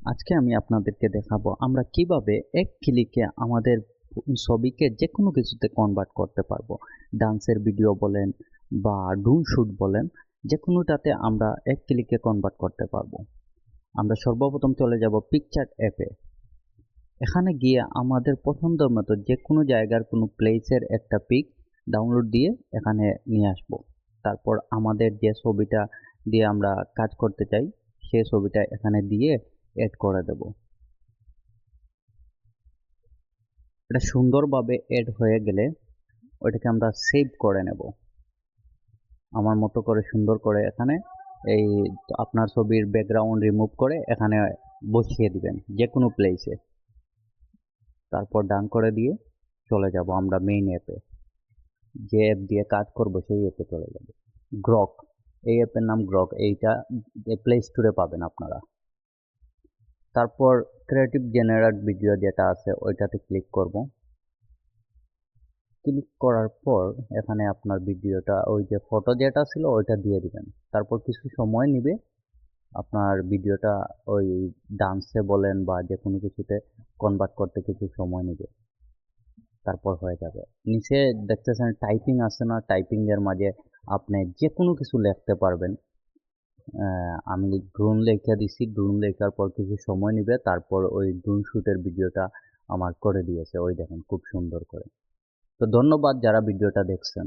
আজকে আমি আপনাদেরকে দেখাবো আমরা কীভাবে এক ক্লিকে আমাদের ছবিকে যে কোনো কিছুতে কনভার্ট করতে পারব। ডান্সের ভিডিও বলেন বা ডুন শ্যুট বলেন যে কোনোটাতে আমরা এক ক্লিকে কনভার্ট করতে পারব। আমরা সর্বপ্রথম চলে যাব পিকচার অ্যাপে এখানে গিয়ে আমাদের পছন্দের মতো যে কোনো জায়গার কোনো প্লেসের একটা পিক ডাউনলোড দিয়ে এখানে নিয়ে আসব। তারপর আমাদের যে ছবিটা দিয়ে আমরা কাজ করতে চাই সেই ছবিটা এখানে দিয়ে অ্যাড করে দেব। এটা সুন্দরভাবে অ্যাড হয়ে গেলে ওইটাকে আমরা সেভ করে নেব। আমার মতো করে সুন্দর করে এখানে এই আপনার ছবির ব্যাকগ্রাউন্ড রিমুভ করে এখানে বসিয়ে দিবেন যে কোনো প্লেসে তারপর ডান করে দিয়ে চলে যাব আমরা মেইন অ্যাপে যে অ্যাপ দিয়ে কাজ করব সেই অ্যাপে চলে যাব। গ্রক এই অ্যাপের নাম গ্রক এইটা প্লে স্টোরে পাবেন আপনারা। তারপর ক্রিয়েটিভ জেনারেট ভিডিও যেটা আছে, ওইটাতে ক্লিক করব। ক্লিক করার পর এখানে আপনার ভিডিওটা ওই যে ফটো যেটা ছিল, ওইটা দিয়ে দিবেন। তারপর কিছু সময় নিবে, আপনার ভিডিওটা ওই ডান্সে বলেন বা যে কোনো কিছুতে কনভার্ট করতে কিছু সময় নেবে। তারপর হয়ে যাবে। নিচে দেখতেছেন টাইপিং আছে না টাইপিংয়ের মাঝে আপনি যে কোনো কিছু লিখতে পারবেন। আমি ড্রোন লেখা দিছি। ড্রোন লেখার পর কিছু সময় নেবে। তারপর ওই ড্রোন শ্যুটের ভিডিওটা আমার করে দিয়েছে। ওই দেখেন, খুব সুন্দর করে। তো ধন্যবাদ যারা ভিডিওটা দেখছেন।